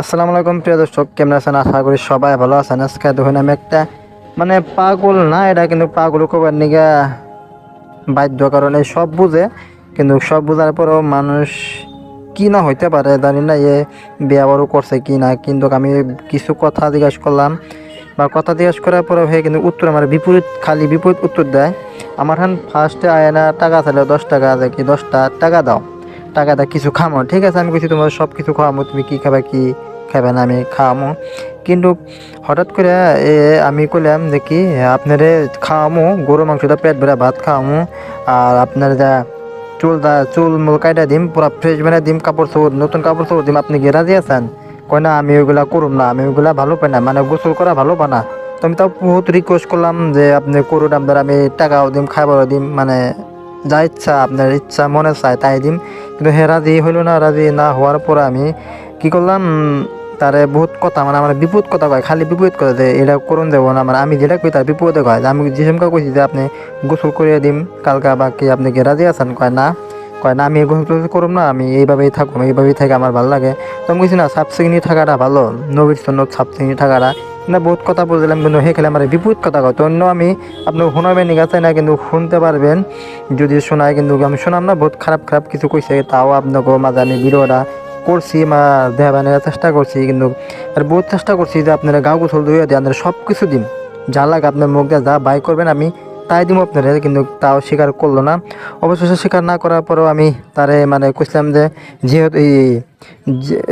আসসালামু আলাইকুম, প্রিয় দর্শক, কেমন আছেন? আশা করি সবাই ভালো আছেন। আজকে দেখুন আমি একটা মানে পাগল না, এটা কিন্তু পাগল কবার নিগা বাধ্য কারণ এই সব বুঝে। কিন্তু সব বোঝার পরেও মানুষ কি না হইতে পারে, জানি না এ বিয়া বড় করছে কি না। কিন্তু আমি কিছু কথা জিজ্ঞাসা করলাম, বা কথা জিজ্ঞাসা করার পরে হয়ে কিন্তু উত্তর আমার বিপরীত, খালি বিপরীত উত্তর দেয়। আমার হান ফার্স্টে আয় না, টাকা চাইলে দশ টাকা আছে, কি দশটা টাকা দাও। টাকাটা কিছু খামো, ঠিক আছে? আমি কিছু তোমার সব কিছু খাওয়ামো, তুমি কি খাবে কি খাবে না আমি খাওয়ামো। কিন্তু হঠাৎ করে এ, আমি কইলাম যে কি, আপনারে খাওয়ামো, গরু, মাংসটা, পেট ভরে ভাত খাওয়ামো, আর আপনার যা চুল দা, চুল মুল কাইটা দিম, পুরা ফ্রেশ বানাই দিম, কাপড় চোপড় নতুন কাপড় চোপড় দিম, আপনি কি রাজি আছেন? কয় না, আমি ওইগুলা করুম না, আমি ওইগুলা ভালো পাই না মানে গোসল করা ভালো পাই না। তো আমি তাও বহুত রিকোয়েস্ট করলাম যে আপনি করুন, আপনার আমি টাকাও দিম, খাবারও দিম মানে যা ইচ্ছা, আপনার ইচ্ছা, মনে চায় তাই দিম। কিন্তু হে রাজি হইল না, রাজি না হওয়ার পরে আমি কি করলাম, তারে বহুত কথা মানে আমার বিপদ কথা কয়, খালি বিপদ কথা যে এটা করুন দেবো না মানে আমি যেটা কই তার বিপদে কয়, যে আমি যে সময় কইছি যে আপনি গোসল করিয়ে দিম কালকা বা কি আপনি কি রাজি আছেন? কয় না কয় না, আমি গোসল করুম না, আমি এইভাবেই থাকুম, এইভাবেই থেকে আমার ভালো লাগে। তো আমি কইছি না সিগনি থাকাটা ভালো, নবীর জন্য সিগনি থাকাটা না বহুত কথা বলছিলাম কিন্তু সেই খেলে আমার বিপরীত কথা কয় তো অন্য আমি আপনি শোনাবেন নিগাছে না কিন্তু শুনতে পারবেন। যদি শোনায় কিন্তু আমি শোনাম না, বহুত খারাপ খারাপ কিছু কইছে, তাও আপনাকে মাঝে আমি ভিডিওটা করছি, মা দেখাবানের চেষ্টা করছি কিন্তু, আর বহুত চেষ্টা করছি যে আপনারা গাও গোসল ধুয়ে দিয়ে আপনারা সব কিছু দিন যা লাগে আপনার মুখ দিয়ে যা বাই করবেন, আমি তাই দিব আপনারা, কিন্তু তাও স্বীকার করল না। অবশেষে স্বীকার না করার পরেও আমি তারে মানে কইছিলাম যে, যেহেতু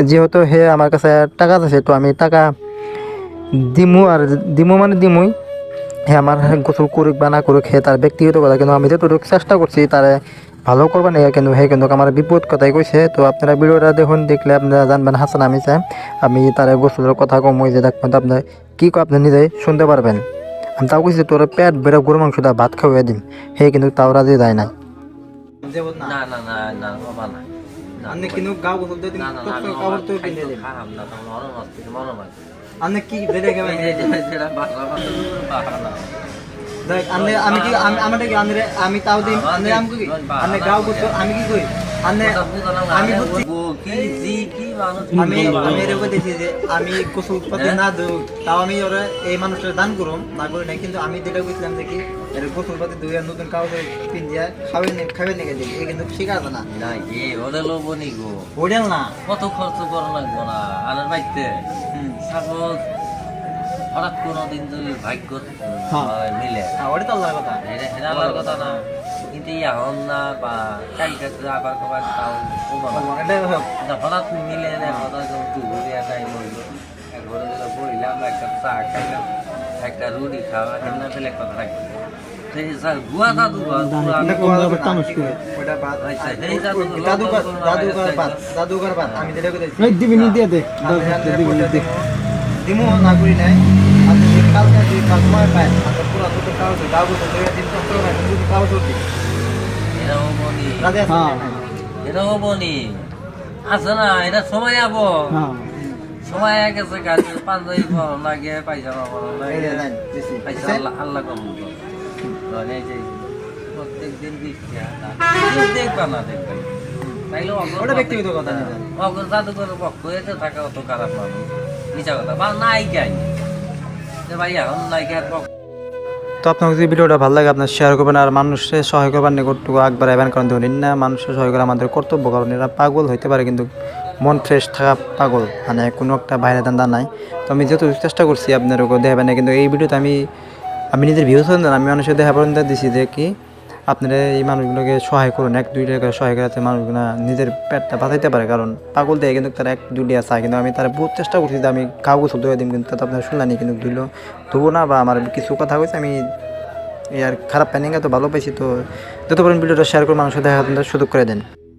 যেহেতু হে আমার কাছে টাকা আছে, তো আমি টাকা দিমু আর দিমু মানে দিমুই। হ্যাঁ আমার গোসল করুক বা না করুক হে তার ব্যক্তিগত কথা। কিন্তু আমি যতটুকু চেষ্টা করছি তারে ভালো করবে না কিন্তু হে কিন্তু আমার বিপদ কথাই কইছে। তো আপনারা ভিডিওটা দেখুন দেখলে আপনারা জানবেন হাসান আমি চাই আমি তারে গোসলের কথা কম ওই যে দেখবেন তো আপনার কী কয় আপনি নিজেই শুনতে পারবেন। আমি তাও কইছি তোর পেট বেড়ে গরু মাংসটা ভাত খাওয়াই দিম। হে কিন্তু তাও রাজি যায় না। না না না না বাবা না। না, আপনি কিন্তু গাও গোসল দিয়ে না না না আমি খারাপ না তো মরম আসছে মরম আছে আপনি কি বেড়ে আমি আমি কি আমি আমি আমি তাও দিই আমি আমি কি? আমি গাও করতে আমি কি কই আমি কথা বুঝলাম না, আমি আরে বুঝছি। ও কি জি কি মানুষ আমি আমি এরকম দেখছি যে আমি গোসল পাতি না দেব তাও আমি ওরা এই মানুষের দান করুম না করি না কিন্তু আমি যেটা বুঝলাম কি এর গোসল পাতি দুই নতুন কাউকে পিন দিয়া খাবে নি খাবে নি দিই এই কিন্তু ঠিক আছে না। না কি ওরে লোবনি গো। হোটেল না। কত খরচ করা লাগবো না আনার বাইতে সাপোজ হঠাৎ কোনো দিন যদি ভাগ্য হ্যাঁ। হয় মিলে। হ্যাঁ ওটা তো আল্লাহর কথা। এটা কথা না। কিন্তু এখন না বা কালকে আবার কবার তাও হঠাৎ মিলে তো দুপুরে টাইম হইল ঘরে গেলে বইলাম একটা চা খাইলাম একটা রুটি খাওয়া কেমন ফেলে কথা থাকবে যেটা দিমু আছে হ্যাঁ। আছে না এটা সময় আবো। হ্যাঁ। সময় আগে গেছে গাছের পাঞ্জাবি লাগে পায়জামা এই যে লাগে জান দিছি? পাইসা আল্লাহ আল্লাহ কবুল করো। তাহলে এই যে প্রত্যেক দিন দিচ্ছি দেখবা না দেখবে তাইলে অগ্র- ওটা ব্যক্তিগত কথা না অগ্র জাদুঘরের পক্ষ থাকা অত খারাপ মানুষ। মিছা কথা। বা নায়িকাই যে ভাই এখন নায়িকার পক্ষ তো আপনার যদি ভিডিওটা ভালো লাগে, আপনার শেয়ার করবেন আর মানুষের সহায় করবার নিকটটুকু আগবার এবার কারণ ধরেন। না মানুষের সহায় করা আমাদের কর্তব্য, কারণ এরা পাগল হইতে পারে, কিন্তু মন ফ্রেশ থাকা পাগল। মানে কোনো একটা বাইরে দান্দা নাই। তো আমি যেহেতু চেষ্টা করছি আপনার ওকে দেখাবেন কিন্তু এই ভিডিওতে আমি আমি নিজের ভিউজ না, আমি মানুষের দেখা পর্যন্ত দিছি যে কি আপনারা এই মানুষগুলোকে সহায় করুন, এক, দুই টাকা সহায় করাতে মানুষগুলো নিজের পেটটা বাঁচাইতে পারে, কারণ পাগল দেয় কিন্তু তারা এক, দুই আছে কিন্তু আমি তারা বহুত চেষ্টা করছি যে আমি কাউকে শুধু দিম, কিন্তু তাতে আপনারা শুনলানি কিন্তু ধুইল, ধুবো না বা আমার কিছু কথা হয়েছে আমি আর খারাপ প্যানিংয়ে তো ভালো পাইছি, তো যত পারেন ভিডিওটা শেয়ার করে মানুষের দেখা সুযোগ করে দেন।